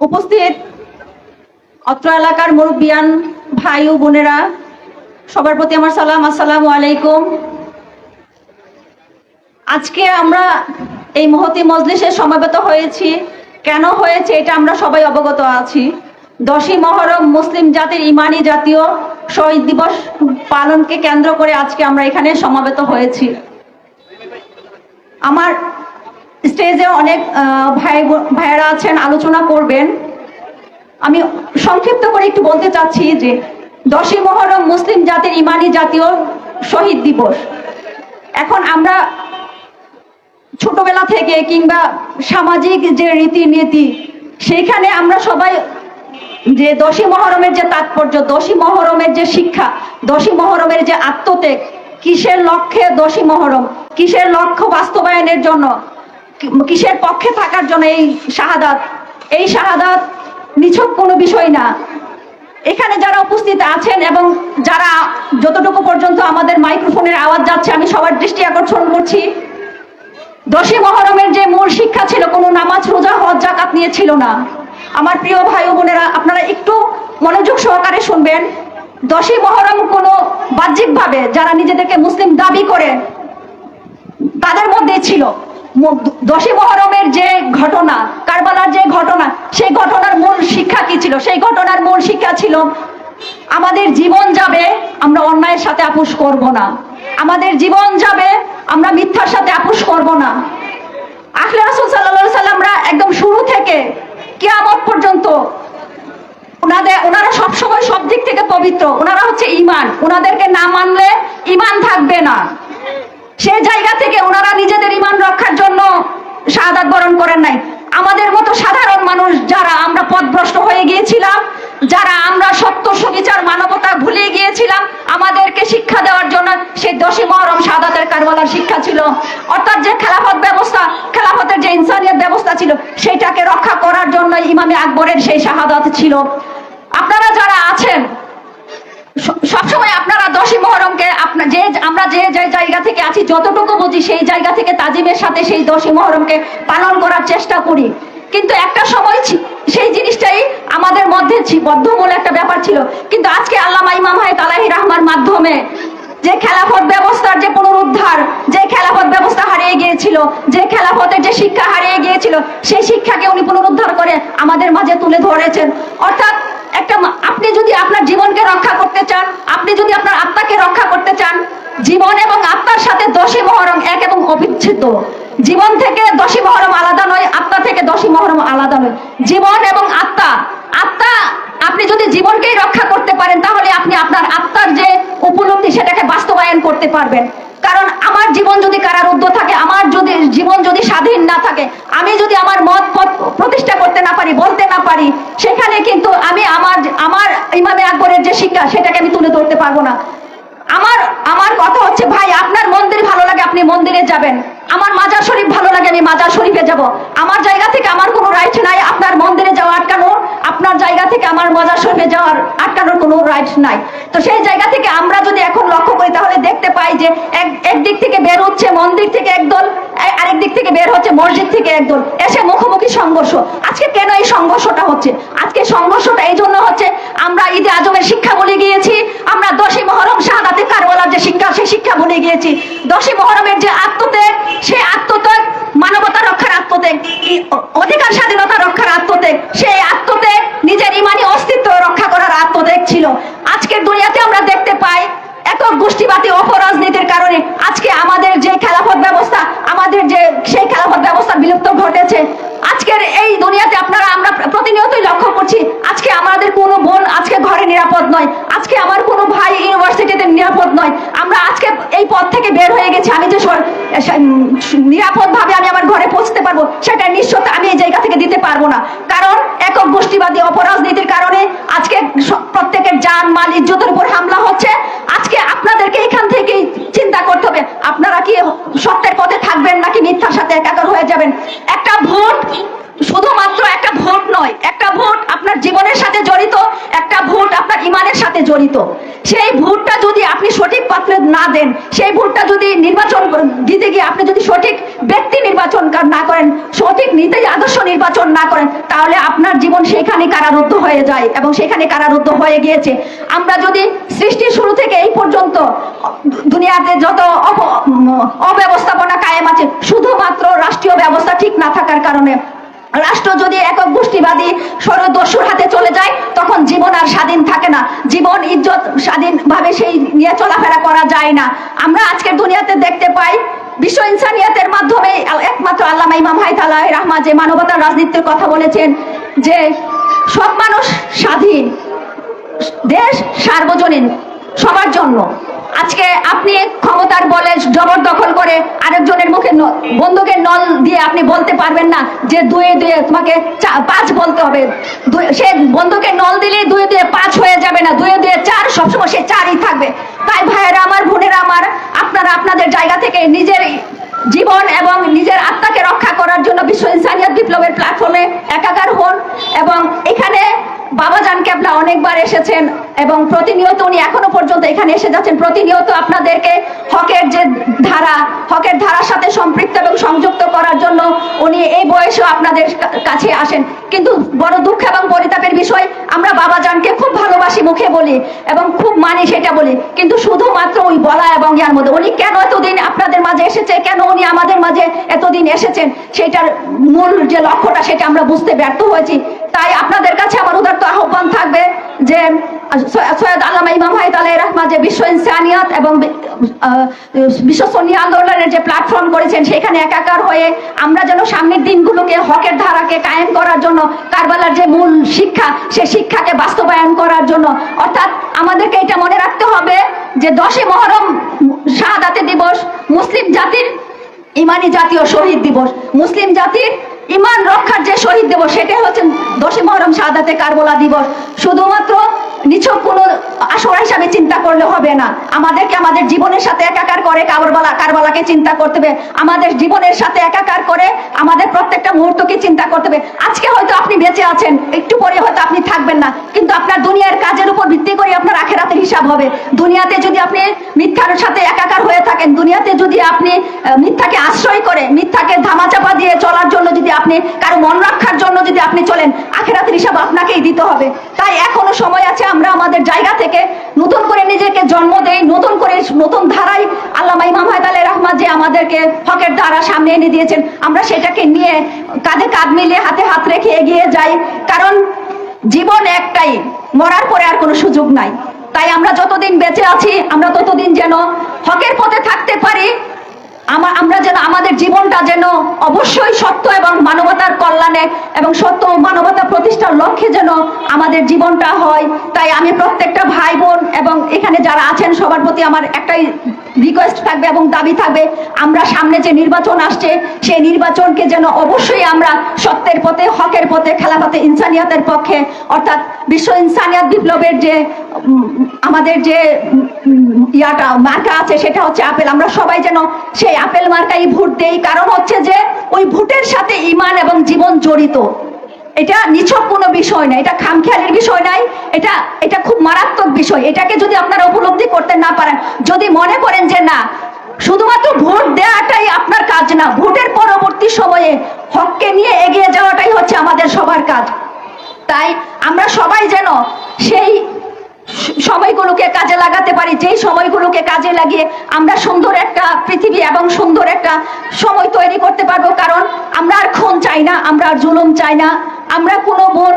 উপস্থিত অত্র এলাকার মুরব্বিয়ান ভাই ও বোনেরা, সবার প্রতি আমার সালাম, আসসালামু আলাইকুম। আজকে আমরা এই মহতি মজলিসে সমবেত হয়েছি। কেন হয়েছে এটা আমরা সবাই অবগত আছি। দশই মহরম মুসলিম জাতির ইমানি জাতীয় শহীদ দিবস পালনকে কেন্দ্র করে আজকে আমরা এখানে সমাবেত হয়েছি। আমার স্টেজে অনেক ভাই, ভাইয়েরা আছেন, আলোচনা করবেন। আমি সংক্ষিপ্ত করে একটু বলতে চাচ্ছি যে দশই মহরম মুসলিম জাতির ইমানি জাতীয় শহীদ দিবস। এখন আমরা ছোটবেলা থেকে কিংবা সামাজিক যে রীতিনীতি, সেইখানে আমরা সবাই যে দশই মহরমের যে তাৎপর্য, দশই মহরমের যে শিক্ষা, দশই মহরমের যে আত্মত্যাগ, কিসের লক্ষ্যে দশই মহরম, কিসের লক্ষ্য বাস্তবায়নের জন্য কিসের পক্ষে থাকার জন্য এই শাহাদাত? এই শাহাদাত নিছক কোনো বিষয় না। এখানে যারা উপস্থিত আছেন এবং যারা যতটুকু পর্যন্ত আমাদের মাইক্রোফোনের আওয়াজ যাচ্ছে, আমি সবার দৃষ্টি আকর্ষণ করছি। দশই মহরমের যে মূল শিক্ষা ছিল, কোনো নামাজ, রোজা, হজ জাকাত নিয়ে ছিল না। আমার প্রিয় ভাই বোনেরা, আপনারা একটু মনোযোগ সহকারে শুনবেন। দশই মহরম কোনো বাহ্যিকভাবে যারা নিজেদেরকে মুসলিম দাবি করে, তাদের মধ্যে ছিল। দশই মহরমের যে ঘটনা, কারবালার যে ঘটনা, সেই ঘটনার মূল শিক্ষা কি ছিল? সেই ঘটনার মূল শিক্ষা ছিল, আমাদের জীবন যাবে, আমরা অন্যায়ের সাথে আপোষ করব না। আমাদের জীবন যাবে, আমরা মিথ্যার সাথে আপোষ করব না। আখলে রাসুল সাল্লাহ সাল্লামরা একদম শুরু থেকে কেয়ামত পর্যন্ত ওনাদের, ওনারা সবসময় সব দিক থেকে পবিত্র। ওনারা হচ্ছে ইমান ওনাদেরকে না মানলে ইমান থাকবে না। সেই জায়গা থেকে ওনারা নিজেদের ইমান রক্ষার জন্য শাহাদাত বরণ করেন নাই। আমাদের মতো সাধারণ মানুষ যারা আমরা পথভ্রষ্ট হয়ে গিয়েছিলাম, যারা আমরা সত্য সুবিচার মানবতা ভুলে গিয়েছিলাম, আমাদেরকে শিক্ষা দেওয়ার জন্য সেই দশই মহরম শাহাদাতের কারবালার শিক্ষা ছিল। অর্থাৎ যে খেলাফত ব্যবস্থা, খেলাফতের যে ইনসানিয়ত ব্যবস্থা ছিল সেইটাকে রক্ষা করার জন্য ইমামে আকবরের সেই শাহাদাত ছিল। আপনারা যারা আছেন স- সবসময় আপনারা দশই মহরমকে আপনার যে, আমরা যে যে জায়গা থেকে আছি, যতটুকু বুঝি, সেই জায়গা থেকে তাজিমের সাথে সেই দশই মহরমকে পালন করার চেষ্টা করি। কিন্তু একটা সময় সেই জিনিসটাই আমাদের মধ্যে বদ্ধমূল একটা ব্যাপার ছিল। কিন্তু আজকে আল্লামা ইমাম হায় তালাহি রহমার মাধ্যমে যে খেলাফত ব্যবস্থার যে পুনরুদ্ধার, যে খেলাফত ব্যবস্থা হারিয়ে গিয়েছিল, যে খেলাফতের যে শিক্ষা হারিয়ে গিয়েছিল, সেই শিক্ষাকে উনি পুনরুদ্ধার করে আমাদের মাঝে তুলে ধরেছেন। অর্থাৎ একটা আপনি যদি আপনার জীবনকে রক্ষা করতে চান, আপনি যদি আপনার আত্মাকে রক্ষা করতে চান, জীবন এবং আত্মার সাথে দশই মহরম এক এবং অবিচ্ছেদ্য। জীবন থেকে দশই মহরম আলাদা নয়, আত্মা থেকে দশী মহরম আলাদা নয়। জীবন এবং আত্মা আত্মা আপনি যদি জীবনকেই রক্ষা করতে পারেন, তাহলে আপনি আপনার আত্মার যে উপলব্ধি, সেটাকে বাস্তবায়ন করতে পারবেন। কারণ আমার জীবন যদি কারারুদ্ধ থাকে, আমার যদি জীবন যদি স্বাধীন না থাকে, আমি যদি আমার মত প্রতিষ্ঠা করতে না পারি, বলতে না পারি, সেখানে কিন্তু আমি আমার আমার ইমামে আকবরের যে শিক্ষা, সেটাকে আমি তুলে ধরতে পারব না। আমার আমার কথা হচ্ছে, ভাই, আপনার মন্দির ভালো লাগে, আপনি মন্দিরে যাবেন। আমার মাজার শরীফ ভালো লাগে, আমি মাজার শরীফে যাব। আমার জায়গা থেকে আমার কোনো রাইট নাই, আপনার মন্দিরে যাওয়া আটকানো। আপনার জায়গা থেকে আমার মাজার শরীফে যাওয়ার আটকানোর কোনো রাইট নাই। তো সেই জায়গা থেকে আমরা যদি এখন লক্ষ্য করি, তাহলে দেখতে পাই যে এক একদিক থেকে বের হচ্ছে মন্দির থেকে একদল আরেক দিক থেকে বের হচ্ছে মসজিদ থেকে একদল এসে মুখোমুখি সংঘর্ষ। আজকে কেন এই সংঘর্ষটা হচ্ছে? আজকে সংঘর্ষটা এই জন্য হচ্ছে আমরা ঈদে আজমের শিক্ষা বলে গিয়েছি, আমরা দশই মহরম শাহাদাতে কারওয়ালার যে শিক্ষা, সেই শিক্ষা বলে গিয়েছি। দশই মহরমের যে আত্মত্যাগ, সেই আত্মত্যাগ মানবতা অধিকার, স্বাধীনতা, রক্ষার আত্মত্যাগ। সেই আত্মত্যাগ, নিজের ইমানি অস্তিত্ব রক্ষা করার আত্মত্যাগ ছিল। আজকের দুনিয়াতে আমরা দেখতে পাই, একক গোষ্ঠীবাদী অপরাজনীতির কারণে আজকে আমাদের যে খেলাফত ব্যবস্থা, আমাদের যে সেই খেলাফত ব্যবস্থা বিলুপ্ত ঘটেছে। আজকের এই দুনিয়াতে আপনারা, আমরা প্রতিনিয়তই লক্ষ্য করছি আজকে আমাদের কোনো বোন আজকে ঘরে নিরাপদ নয় আজকে আমার কোনো ভাই ইউনিভার্সিটিতে নিরাপদ নয় আমরা আজকে এই পথ থেকে বের হয়ে গেছি, আমি যে নিরাপদ ভাবে আমি আমার ঘরে পৌঁছতে পারব, সেটা নিশ্চয়তা আমি এই জায়গা থেকে দিতে পারব না। কারণ একক গোষ্ঠীবাদী অপরাজনীতির কারণে আজকে প্রত্যেকের যান, মাল, ইজ্জতের উপর হামলা হচ্ছে। আজকে আপনাদেরকে এখান থেকেই চিন্তা করতে হবে, আপনারা কি সত্যের পথে থাকবেন নাকি মিথ্যার সাথে একাকার হয়ে যাবেন? একটা ভোট শুধুমাত্র একটা ভোট নয়, একটা ভোট আপনার জীবনের সাথে জড়িত, একটা ভোট আপনার ইমানের সাথে জড়িত। সেই ভোটটা যদি আপনি সঠিক পাত্রে না দেন, সেই ভোটটা যদি নির্বাচন দিতে গিয়ে আপনি যদি সঠিক ব্যক্তি নির্বাচন না করেন, সঠিক নীতি আদর্শ নির্বাচন না করেন, তাহলে আপনার জীবন সেখানে কারারুদ্ধ হয়ে যায় এবং সেখানে কারারুদ্ধ হয়ে গিয়েছে। আমরা যদি সৃষ্টির শুরু থেকে এই পর্যন্ত দুনিয়াতে যত অব্যবস্থাপনা কায়েম আছে, শুধুমাত্র রাষ্ট্রীয় ব্যবস্থা ঠিক না থাকার কারণে রাষ্ট্র যদি একক গোষ্ঠীবাদী সরদস্যুর হাতে চলে যায়, তখন জীবন আর স্বাধীন থাকে না। জীবন, ইজ্জত স্বাধীনভাবে সেই নিয়ে চলাফেরা করা যায় না। আমরা আজকের দুনিয়াতে দেখতে পাই, বিশ্ব ইনসানিয়াতের মাধ্যমে একমাত্র আল্লামা ইমাম হাইতালাহ রাহমা যে মানবতার রাজনীতির কথা বলেছেন, যে সব মানুষ স্বাধীন, দেশ সার্বজনীন, সবার জন্য। আজকে আপনি ক্ষমতার বলে জবরদখল করে আরেকজনের মুখে বন্দুকের নল দিয়ে আপনি বলতে পারবেন না যে দুয়ে দুয়ে তোমাকে পাঁচ বলতে হবে। সে বন্দুকের নল দিলেই দুয়ে দুয়ে পাঁচ হয়ে যাবে না। দুয়ে দুয়ে চার, সবসময় সে চারই থাকবে। তাই ভাইয়েরা, আমার, বোনেরা আমার, আপনারা আপনাদের জায়গা থেকে নিজের জীবন এবং নিজের আত্মাকে রক্ষা করার জন্য বিশ্ব ইনসানিয়ত বিপ্লবের প্ল্যাটফর্মে একাকার হন এবং এখানে বাবাজান ক্যাবলা অনেকবার এসেছেন এবং প্রতিনিয়ত উনি এখনও পর্যন্ত এখানে এসে যাচ্ছেন। প্রতিনিয়ত আপনাদেরকে হকের যে ধারা, হকের ধারার সাথে সম্পৃক্ত এবং সংযুক্ত করার জন্য উনি এই বয়সেও আপনাদের কাছে আসেন। কিন্তু বড় দুঃখ এবং পরিতাপের বিষয়, আমরা বাবাজানকে খুব ভালোবাসি মুখে বলি এবং খুব মানি সেটা বলি। কিন্তু শুধুমাত্র ওই বলা এবং ইয়ার মধ্যে। উনি কেন এতদিন আপনাদের মাঝে এসেছে? কেন উনি আমাদের মাঝে এতদিন এসেছেন? সেটার মূল যে লক্ষ্যটা সেটা আমরা বুঝতে ব্যর্থ হয়েছি। তাই আপনাদের কাছে আমার উদার্ত আহ্বান থাকবে যে সৈয়দ- আল্লামা ইমাম হাইদ আলাই রহমা যে বিশ্ব ইনসানিয়াত এবং বি- আহ, বিশ্ব সন্নি আন্দোলনের যে প্ল্যাটফর্ম করেছেন সেখানে একাকার হয়ে আমরা যেন সামনের দিনগুলোকে হকের ধারাকে কায়েম করার জন্য কারবালার যে মূল শিক্ষা সে শিক্ষাকে বাস্তবায়ন করার জন্য অর্থাৎ আমাদেরকে এটা মনে রাখতে হবে যে দশে মহরম শাহাদাতে দিবস মুসলিম জাতির ইমানি জাতীয় শহীদ দিবস মুসলিম জাতির ইমান রক্ষার যে শহীদ দিবস সেটাই হচ্ছে দশে মহরম শাহাদাতে কারবলা দিবস। শুধুমাত্র নিছক কোনো আসরা হিসাবে চিন্তা করলে হবে না। আমাদেরকে আমাদের জীবনের সাথে একাকার করে কারবালা কারবালাকে চিন্তা করতে হবে। আমাদের জীবনের সাথে একাকার করে আমাদের প্রত্যেকটা মুহূর্তকে চিন্তা করতে হবে। আজকে হয়তো আপনি বেঁচে আছেন, একটু পরে হয়তো আপনি থাকবেন না। কিন্তু আপনার দুনিয়ার কাজের উপর ভিত্তি করে হিসাব হবে। দুনিয়াতে যদি আপনি মিথ্যার সাথে একাকার হয়ে থাকেন, দুনিয়াতে যদি আপনি মিথ্যাকে আশ্রয় করে, মিথ্যাকে ধামাচাপা দিয়ে চলার জন্য যদি আপনি, কারও মন রক্ষার জন্য যদি আপনি চলেন, আখেরাতের হিসাব আপনাকেই দিতে হবে। তাই এখনও সময় আছে, আমরা আমাদের জায়গা থেকে নতুন করে নিজেকে জন্ম দেই, নতুন করে নতুন ধারায় আল্লামা ইমাম হায়দালে রহমান যে আমাদেরকে হকের ধারা সামনে এনে দিয়েছেন, আমরা সেটাকে নিয়ে কাঁধে কাঁধ মিলিয়ে হাতে হাত রেখে এগিয়ে যাই। কারণ জীবন একটাই, মরার পরে আর কোনো সুযোগ নাই। তাই আমরা যতদিন বেঁচে আছি, আমরা ততদিন যেন হকের পথে থাকতে পারি। আমা- আমরা যেন আমাদের জীবনটা যেন অবশ্যই সত্য এবং মানবতার কল্যাণে এবং সত্য ও মানবতা প্রতিষ্ঠার লক্ষ্যে যেন আমাদের জীবনটা হয়। তাই আমি প্রত্যেকটা ভাই বোন এবং এখানে যারা আছেন, সবার প্রতি আমার একটাই রিকোয়েস্ট থাকবে এবং দাবি থাকবে, আমরা সামনে যে নির্বাচন আসছে, সেই নির্বাচনকে যেন অবশ্যই আমরা সত্যের পথে, হকের পথে খেলাপথে ইনসানিয়াতের পক্ষে, অর্থাৎ বিশ্ব ইনসানিয়াত বিপ্লবের যে আমাদের যে ইয়াটা, মার্কা আছে, সেটা হচ্ছে আপেল। আমরা সবাই যেন সেই আপেল মার্কাই ভোট দেই। কারণ হচ্ছে যে ওই ভোটের সাথে ইমান এবং জীবন জড়িত। এটা নিছক কোনো বিষয় না, এটা খামখেয়ালির বিষয় নাই, এটা এটা খুব মারাত্মক বিষয়। এটাকে যদি আপনারা উপলব্ধি করতে না পারেন, যদি মনে করেন যে না, শুধুমাত্র ভোট দেওয়াটাই আপনার কাজ না, ভোটের পরবর্তী সময়ে হককে নিয়ে এগিয়ে যাওয়াটাই হচ্ছে আমাদের সবার কাজ। তাই আমরা সবাই যেন সেই সময়গুলোকে কাজে লাগাতে পারি, যেই সময়গুলোকে কাজে লাগিয়ে আমরা সুন্দর একটা পৃথিবী এবং সুন্দর একটা সময় তৈরি করতে পারব। কারণ আমরা আর খুন চাই না, আমরা আর জুলুম চাই না। আমরা কোনো বোন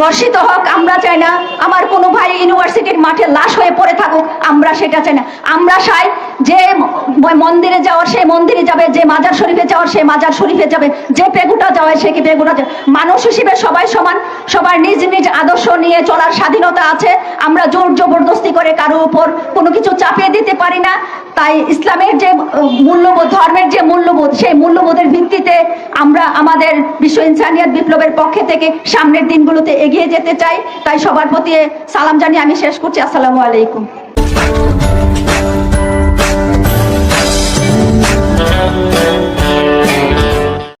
ধর্ষিত হোক, আমরা চাই না। আমার কোনো ভাই ইউনিভার্সিটির মাঠে লাশ হয়ে পড়ে থাকুক, আমরা সেটা চাই না। আমরা চাই যে মন্দিরে যাওয়ার সে মন্দিরে যাবে, যে মাজার শরীফে যাওয়ার সে মাজার শরীফে যাবে, যে পেগুটা যাওয়ায় সে কি পেগুটা যাবে। মানুষ হিসেবে সবাই সমান, সবার নিজ নিজ আদর্শ নিয়ে চলার স্বাধীনতা আছে। আমরা জোর জবরদস্তি করে কারও উপর কোনো কিছু চাপিয়ে দিতে পারি না। তাই ইসলামের যে মূল্যবোধ মূল্যবোধ, সেই মূল্যবোধের ভিত্তিতে আমরা আমাদের বিশ্ব ইনসানিয়াত বিপ্লবের পক্ষে থেকে সামনের দিনগুলোতে এগিয়ে যেতে চাই। তাই সবার প্রতি সালাম জানিয়ে আমি শেষ করছি। আসসালামু আলাইকুম।